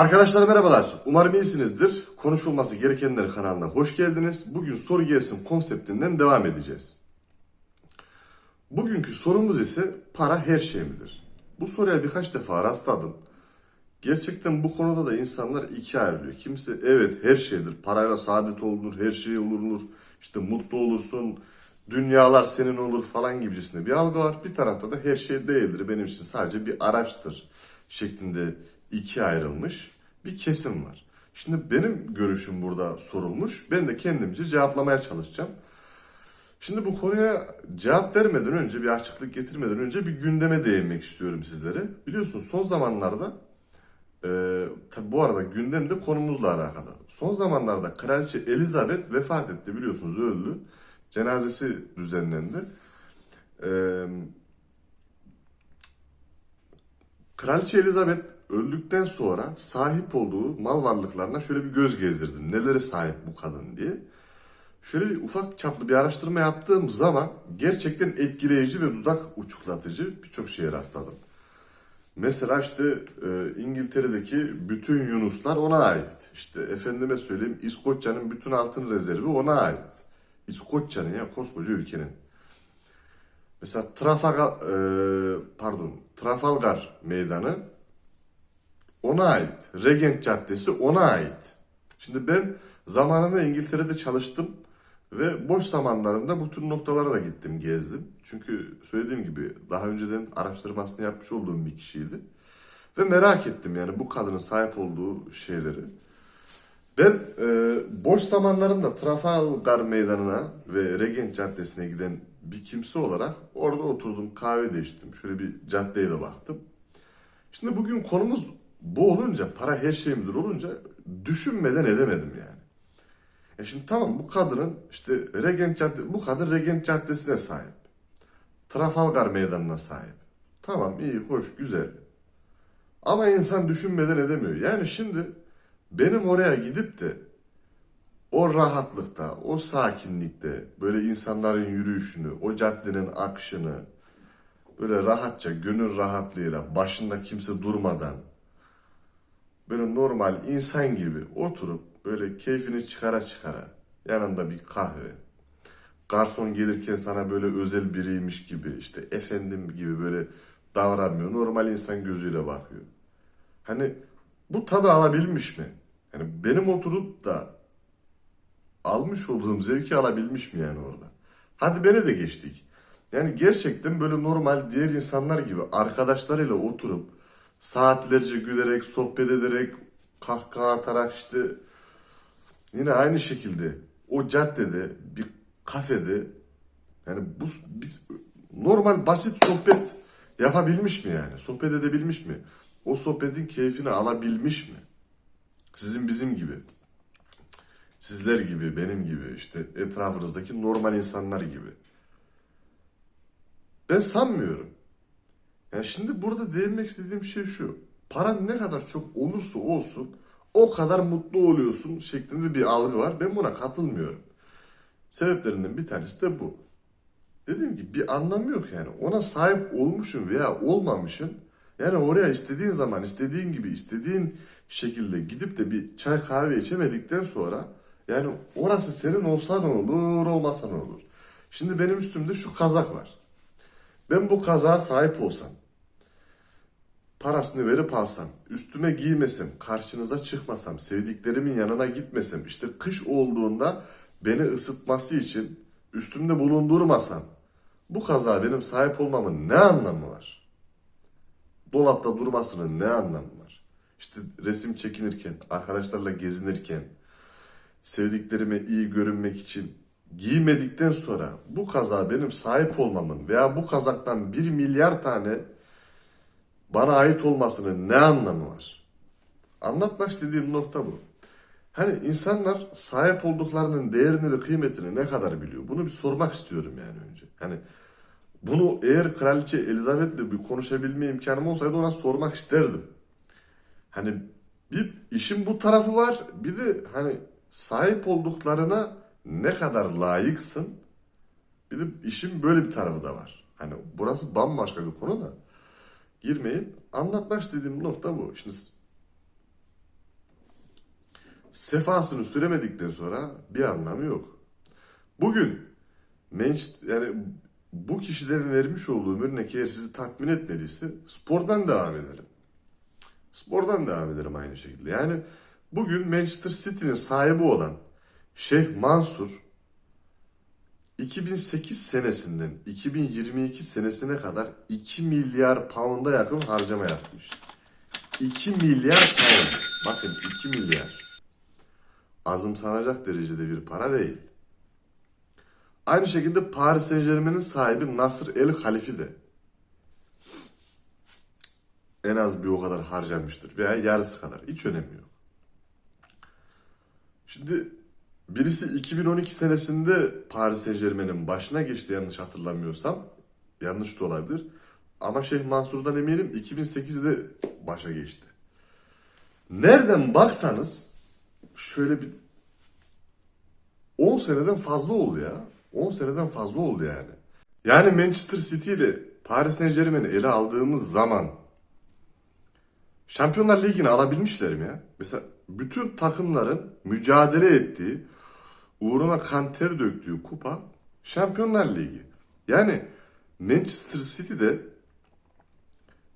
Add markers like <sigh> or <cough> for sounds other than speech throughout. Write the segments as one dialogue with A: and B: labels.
A: Arkadaşlar merhabalar. Umarım iyisinizdir. Konuşulması gerekenler kanalına hoş geldiniz. Bugün soru gelsin konseptinden devam edeceğiz. Bugünkü sorumuz ise para her şey midir? Bu soruya birkaç defa rastladım. Gerçekten bu konuda da insanlar ikiye ayrılıyor. Kimse evet her şeydir. Parayla saadet olunur, her şey olunur. İşte mutlu olursun, dünyalar senin olur falan gibisinde bir algı var. Bir tarafta da her şey değildir. Benim için sadece bir araçtır şeklinde ikiye ayrılmış bir kesim var. Şimdi benim görüşüm burada sorulmuş. Ben de kendimce cevaplamaya çalışacağım. Şimdi bu konuya cevap vermeden önce, bir açıklık getirmeden önce bir gündeme değinmek istiyorum sizlere. Biliyorsunuz son zamanlarda, e, tabi bu arada gündem de konumuzla alakalı. Son zamanlarda Kraliçe Elizabeth vefat etti biliyorsunuz öldü. Cenazesi düzenlendi. E, Kraliçe Elizabeth öldükten sonra sahip olduğu mal varlıklarına şöyle bir göz gezdirdim. Nelere sahip bu kadın diye. Şöyle bir ufak çaplı bir araştırma yaptığım zaman gerçekten etkileyici ve dudak uçuklatıcı birçok şeye rastladım. Mesela işte e, İngiltere'deki bütün Yunuslar ona ait. İşte efendime söyleyeyim İskoçya'nın bütün altın rezervi ona ait. İskoçya'nın ya koskoca ülkenin. Mesela Trafalgar, e, pardon, Trafalgar Meydanı ona ait. Regent Caddesi ona ait. Şimdi ben zamanında İngiltere'de çalıştım ve boş zamanlarımda bu tür noktalara da gittim, gezdim. Çünkü söylediğim gibi daha önceden araştırmasını yapmış olduğum bir kişiydi. Ve merak ettim yani bu kadının sahip olduğu şeyleri. Ben e, boş zamanlarımda Trafalgar Meydanı'na ve Regent Caddesi'ne giden bir kimse olarak orada oturdum, kahve de içtim. Şöyle bir caddeye de baktım. Şimdi bugün konumuz bu olunca, para her şey midir olunca düşünmeden edemedim yani. E şimdi tamam bu kadının işte Regent Cadde, bu kadın Regent Caddesi'ne sahip. Trafalgar Meydanı'na sahip. Tamam iyi, hoş, güzel. Ama insan düşünmeden edemiyor. Yani şimdi benim oraya gidip de o rahatlıkta, o sakinlikte, böyle insanların yürüyüşünü, o caddenin akışını, böyle rahatça, gönül rahatlığıyla, başında kimse durmadan, böyle normal insan gibi oturup böyle keyfini çıkara çıkara, yanında bir kahve, garson gelirken sana böyle özel biriymiş gibi, işte efendim gibi böyle davranmıyor. Normal insan gözüyle bakıyor. Hani bu tadı alabilmiş mi? Yani benim oturup da almış olduğum zevki alabilmiş mi yani orada? Hadi beni de geçtik. Yani gerçekten böyle normal diğer insanlar gibi arkadaşlarıyla oturup saatlerce gülerek, sohbet ederek, kahkaha atarak işte yine aynı şekilde o caddede bir kafede yani bu biz normal basit sohbet yapabilmiş mi yani? Sohbet edebilmiş mi? O sohbetin keyfini alabilmiş mi? Sizin bizim gibi. Sizler gibi, benim gibi, işte etrafınızdaki normal insanlar gibi. Ben sanmıyorum. Yani şimdi burada değinmek istediğim şey şu. Paran ne kadar çok olursa olsun o kadar mutlu oluyorsun şeklinde bir algı var. Ben buna katılmıyorum. Sebeplerinden bir tanesi de bu. Dediğim gibi bir anlamı yok yani. Ona sahip olmuşsun veya olmamışsın. Yani oraya istediğin zaman, istediğin gibi, istediğin şekilde gidip de bir çay kahve içemedikten sonra yani orası senin olsa ne olur, olmasa ne olur. Şimdi benim üstümde şu kazak var. Ben bu kazağa sahip olsam, parasını verip alsam, üstüme giymesem, karşınıza çıkmasam, sevdiklerimin yanına gitmesem, işte kış olduğunda beni ısıtması için üstümde bulundurmasam, bu kaza benim sahip olmamın ne anlamı var? Dolapta durmasının ne anlamı var? İşte resim çekinirken, arkadaşlarla gezinirken, sevdiklerime iyi görünmek için giymedikten sonra bu kaza benim sahip olmamın veya bu kazaktan bir milyar tane bana ait olmasının ne anlamı var? Anlatmak istediğim nokta bu. Hani insanlar sahip olduklarının değerini ve kıymetini ne kadar biliyor? Bunu bir sormak istiyorum yani önce. Hani bunu eğer Kraliçe Elizabeth'le bir konuşabilme imkanım olsaydı ona sormak isterdim. Hani bir işin bu tarafı var. Bir de hani sahip olduklarına ne kadar layıksın. Bir de işin böyle bir tarafı da var. Hani burası bambaşka bir konu da girmeyeyim. Anlatmak istediğim nokta bu. Şimdi sefasını süremedikten sonra bir anlamı yok. Bugün Manchester, yani bu kişilerin vermiş olduğum örnek eğer sizi tatmin etmediyse spordan devam edelim. Spordan devam ederim aynı şekilde. Yani bugün Manchester City'nin sahibi olan Şeyh Mansur 2008 senesinden 2022 senesine kadar 2 milyar pound'a yakın harcama yapmış. 2 milyar pound. Bakın 2 milyar. Azımsanacak derecede bir para değil. Aynı şekilde Paris Saint Germain'in sahibi Nasır El Halifi de en az bir o kadar harcamıştır veya yarısı kadar. Hiç önemi yok. Şimdi birisi 2012 senesinde Paris Saint Germain'in başına geçti yanlış hatırlamıyorsam. Yanlış da olabilir. Ama Şeyh Mansur'dan eminim 2008'de başa geçti. Nereden baksanız şöyle bir 10 seneden fazla oldu ya. 10 seneden fazla oldu yani. Yani Manchester City ile Paris Saint Germain'i ele aldığımız zaman Şampiyonlar Ligi'ni alabilmişler mi ya? Mesela bütün takımların mücadele ettiği, uğruna kan ter döktüğü kupa Şampiyonlar Ligi. Yani Manchester City'de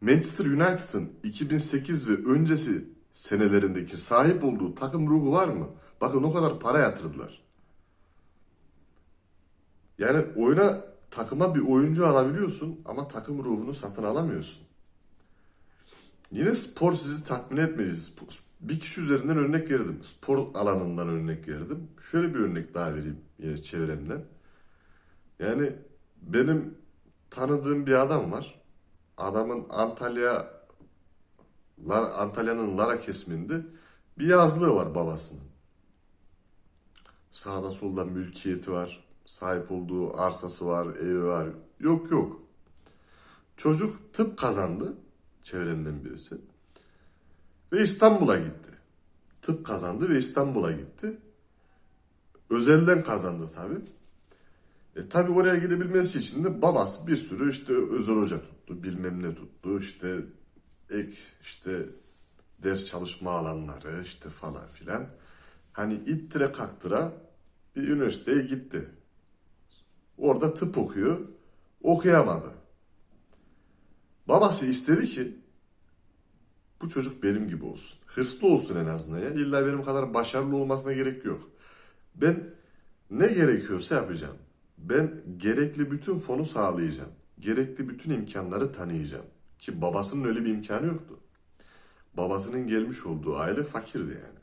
A: Manchester United'ın 2008 ve öncesi senelerindeki sahip olduğu takım ruhu var mı? Bakın o kadar para yatırdılar. Yani oyuna takıma bir oyuncu alabiliyorsun ama takım ruhunu satın alamıyorsun. Yine spor sizi tatmin etmedi. Bir kişi üzerinden örnek verdim. Spor alanından örnek verdim. Şöyle bir örnek daha vereyim yine çevremden. Yani benim tanıdığım bir adam var. Adamın Antalya Antalya'nın Lara kesiminde bir yazlığı var babasının. Sağda solda mülkiyeti var. Sahip olduğu arsası var, evi var. Yok yok. Çocuk tıp kazandı. Çevremden birisi. Ve İstanbul'a gitti. Tıp kazandı ve İstanbul'a gitti. Özelden kazandı tabi. E tabi oraya gidebilmesi için de babası bir sürü işte özel hoca tuttu, bilmem ne tuttu, işte ek işte ders çalışma alanları işte falan filan. Hani ittire kaktıra bir üniversiteye gitti. Orada tıp okuyor. Okuyamadı. Babası istedi ki bu çocuk benim gibi olsun. Hırslı olsun en azından ya. İlla benim kadar başarılı olmasına gerek yok. Ben ne gerekiyorsa yapacağım. Ben gerekli bütün fonu sağlayacağım. Gerekli bütün imkanları tanıyacağım. Ki babasının öyle bir imkanı yoktu. Babasının gelmiş olduğu aile fakirdi yani.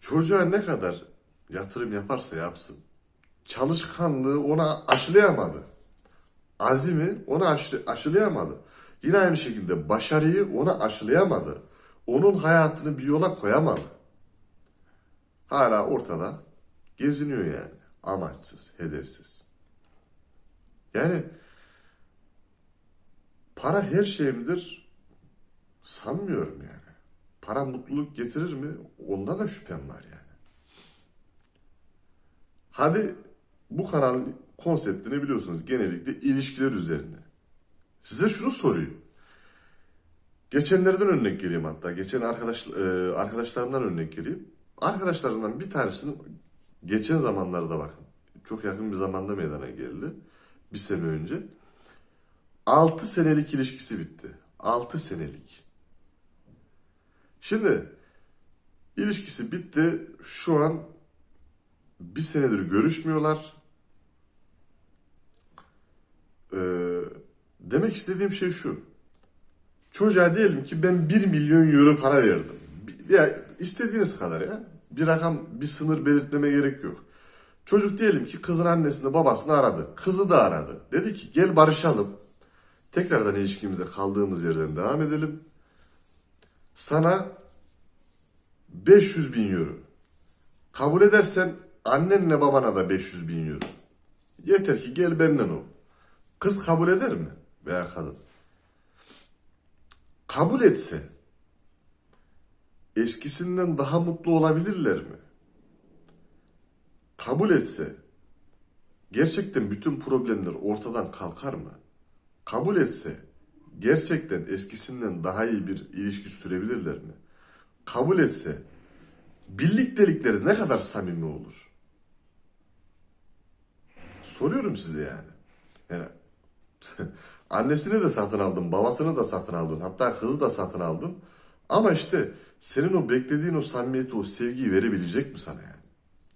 A: Çocuğa ne kadar yatırım yaparsa yapsın. Çalışkanlığı ona aşılayamadı. Azimi ona aşı, aşılayamadı. Yine aynı şekilde başarıyı ona aşılayamadı. Onun hayatını bir yola koyamadı. Hala ortada geziniyor yani. Amaçsız, hedefsiz. Yani para her şey midir? Sanmıyorum yani. Para mutluluk getirir mi? Onda da şüphem var yani. Hadi bu kanalın konseptini biliyorsunuz genellikle ilişkiler üzerine. Size şunu sorayım. Geçenlerden örnek vereyim hatta. Geçen arkadaş, e, arkadaşlarımdan örnek vereyim. Arkadaşlarımdan bir tanesinin geçen zamanlarda bakın. Çok yakın bir zamanda meydana geldi. Bir sene önce. 6 senelik ilişkisi bitti. 6 senelik. Şimdi ilişkisi bitti. Şu an bir senedir görüşmüyorlar. Ee, demek istediğim şey şu. Çocuğa diyelim ki ben 1 milyon euro para verdim. Ya istediğiniz kadar ya. Bir rakam, bir sınır belirtmeme gerek yok. Çocuk diyelim ki kızın annesini babasını aradı. Kızı da aradı. Dedi ki gel barışalım. Tekrardan ilişkimize kaldığımız yerden devam edelim. Sana 500 bin euro. Kabul edersen annenle babana da 500 bin euro. Yeter ki gel benden ol. Kız kabul eder mi? Veya kadın. Kabul etse eskisinden daha mutlu olabilirler mi? Kabul etse gerçekten bütün problemler ortadan kalkar mı? Kabul etse gerçekten eskisinden daha iyi bir ilişki sürebilirler mi? Kabul etse birliktelikleri ne kadar samimi olur? Soruyorum size yani. Yani <laughs> annesini de satın aldın, babasını da satın aldın, hatta kızı da satın aldın. Ama işte senin o beklediğin o samimiyeti, o sevgiyi verebilecek mi sana yani?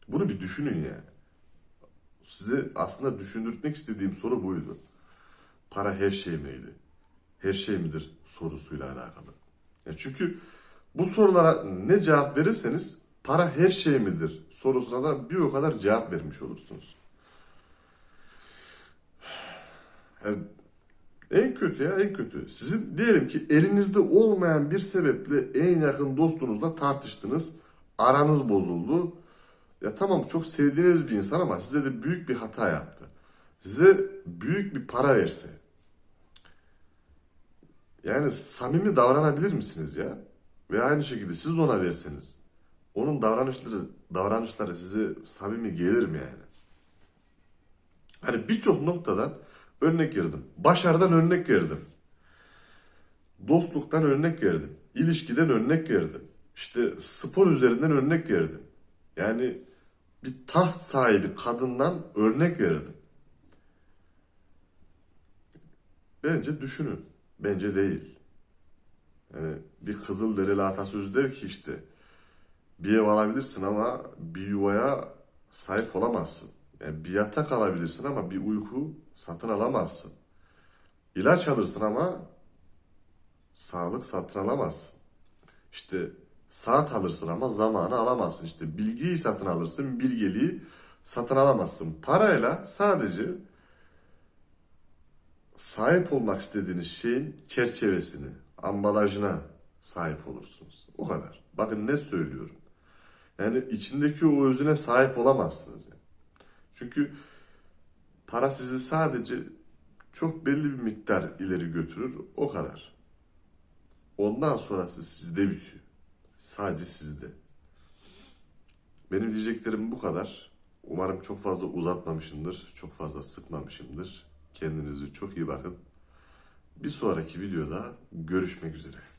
A: Bunu bir düşünün yani. Size aslında düşündürtmek istediğim soru buydu. Para her şey miydi? Her şey midir sorusuyla alakalı. Ya çünkü bu sorulara ne cevap verirseniz para her şey midir sorusuna da bir o kadar cevap vermiş olursunuz. Yani en kötü ya en kötü. Sizin diyelim ki elinizde olmayan bir sebeple en yakın dostunuzla tartıştınız. Aranız bozuldu. Ya tamam çok sevdiğiniz bir insan ama size de büyük bir hata yaptı. Size büyük bir para verse. Yani samimi davranabilir misiniz ya? Ve aynı şekilde siz ona verseniz. Onun davranışları davranışları size samimi gelir mi yani? Hani birçok noktadan örnek verdim. Başarıdan örnek verdim. Dostluktan örnek verdim. İlişkiden örnek verdim. İşte spor üzerinden örnek verdim. Yani bir taht sahibi kadından örnek verdim. Bence düşünün. Bence değil. Yani bir Kızılderili atasözü der ki işte bir ev alabilirsin ama bir yuvaya sahip olamazsın. Yani bir yatak alabilirsin ama bir uyku satın alamazsın. İlaç alırsın ama sağlık satın alamazsın. İşte saat alırsın ama zamanı alamazsın. İşte bilgiyi satın alırsın, bilgeliği satın alamazsın. Parayla sadece sahip olmak istediğiniz şeyin çerçevesini, ambalajına sahip olursunuz. O kadar. Bakın ne söylüyorum. Yani içindeki o özüne sahip olamazsınız. Yani. Çünkü para sizi sadece çok belli bir miktar ileri götürür. O kadar. Ondan sonrası sizde bitiyor. Sadece sizde. Benim diyeceklerim bu kadar. Umarım çok fazla uzatmamışımdır. Çok fazla sıkmamışımdır. Kendinize çok iyi bakın. Bir sonraki videoda görüşmek üzere.